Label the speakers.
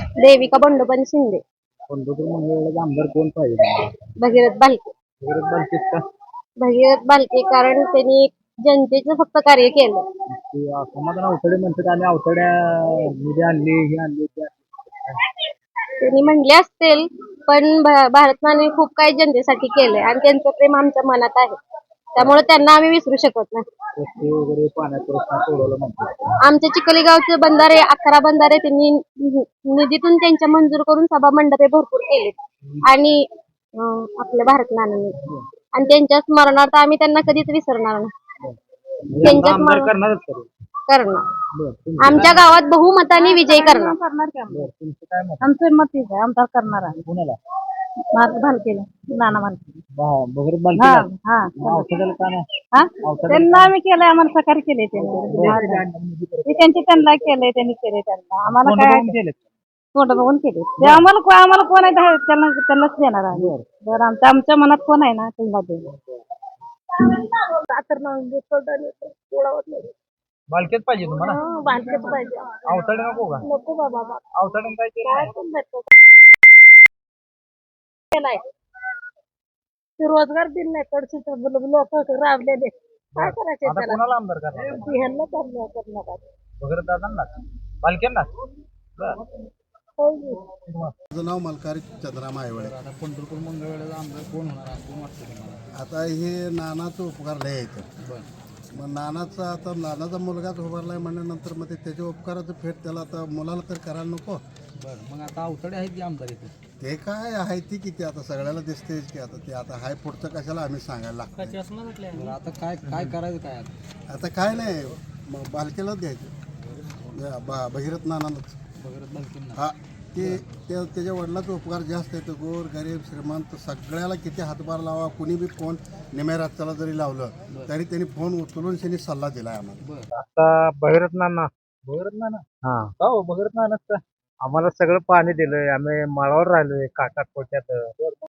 Speaker 1: देविका बंडोपंत शिंदे.
Speaker 2: आमदार कोण पाहिजे?
Speaker 1: भगीरथ बालके.
Speaker 2: भगीरथ बालकेत का?
Speaker 1: भगीरथ बालके कारण त्यांनी जनतेचं फक्त कार्य केलं.
Speaker 2: समाधान अवतडे म्हणतात आणि अवतड्या निधी आणली ही आणली ते आणली.
Speaker 1: त्यांनी म्हणले असतील पण भा- भारतमाने खूप काही जनतेसाठी केलंय आणि त्यांचं प्रेम आमच्या मनात आहे. त्यामुळे त्यांना आम्ही विसरू शकत नाही.
Speaker 2: रस्ते वगैरे पाण्याचा प्रश्न सोडवला म्हणतात.
Speaker 1: आमच्या चिखली गावचे बंधारे अकरा बंधारे त्यांनी निधीतून त्यांच्या मंजूर करून सभा मंडपे भरपूर केले आणि अं, आपल्या भारत नानांनी आणि त्यांच्या स्मरणार्थ आम्ही त्यांना कधीच विसरणार नाही. त्यांच्या
Speaker 2: आमदार करणारच
Speaker 1: करणार.
Speaker 2: बरं
Speaker 1: आमच्या गावात बहुमताने विजय करणार.
Speaker 3: करणार की
Speaker 2: बरं, तुमचं काय मत?
Speaker 3: आमचं मत आहे आमदार करणार आहे.
Speaker 2: कोणाला?
Speaker 3: मार्ग भालकेला नाना भालके
Speaker 2: बा- भगीरथ
Speaker 3: हा
Speaker 2: बालके
Speaker 3: हा.
Speaker 2: अवतड्याला का नाही?
Speaker 3: हा?
Speaker 2: अवतड्याला
Speaker 3: त्यांना आम्ही केलंय आम्हाला सहकार्य केले त्यांनी. ते त्यांचे त्यांना केलंय त्यांनी केले त्यांना. आम्हाला
Speaker 2: कोण
Speaker 3: काय?
Speaker 2: बघून?
Speaker 3: तोंड बघून केले ते आम्हाला को- आम्हाला कोण आहे? ते त्यांना त्यांनाच देणार आहे बरं. आमच्या आमच्या मनात कोण आहे ना त्यांना देणार.
Speaker 2: बालकेच पाहिजे तुम्हाला?
Speaker 1: बालकेच पाहिजे.
Speaker 2: अवतडे नको का?
Speaker 1: नको बाबा
Speaker 2: अवतड्यानं काय केलं
Speaker 1: केलाय ते रोजगार दिले नाही कडचे लोक राबलेले काय करायचे
Speaker 2: आता
Speaker 1: त्याला?
Speaker 2: कोणाला आमदार करणार?
Speaker 1: ह्यांना करणार करणार
Speaker 2: भगीरथ दादांना बालकेंना बरं.
Speaker 4: माझं नाव मलकारी चंद्राम आयवळे.
Speaker 2: आता पंढरपूर मंगळवेढ्याचा आमदार कोण होणार असं कोण वाटतं तुम्हाला?
Speaker 4: आता हे नानाचं उपकार लय आहेत.
Speaker 2: बरं.
Speaker 4: मग नानाचा आता नानाचा मुलगाच उभारलाय म्हणल्यानंतर मग ते त्याच्या उपकाराचं फेट त्याला आता मुलाला तर करायला नको.
Speaker 2: बरं. मग आता अवतडे आहेत की आमदार इथे?
Speaker 4: ते काय आहे ती किती आता सगळ्याला दिसतेच की आता ते आता हाय पुढचं कशाला आम्ही सांगायला लागतो
Speaker 2: आता काय काय करायचं काय आता?
Speaker 4: आता काय नाही मग बालकेलाच द्यायचं. बा भगीरथ नानालाच हा ते त्या त्याच्या वडिलाचा उपकार जास्त आहे गोर गरीब श्रीमंत सगळ्याला किती हातभार लावा कुणी बी फोन निम्या रातच्याला जरी लावलं तरी त्यांनी फोन उचलून त्यांनी सल्ला दिलाय आम्हाला.
Speaker 2: आता भगीरथ नाना. भगीरथ नाना? हा. हो भगीरथ नानाच का? आम्हाला सगळं पाणी दिलंय. आम्ही माळावर राहिलोय काटा खोट्यात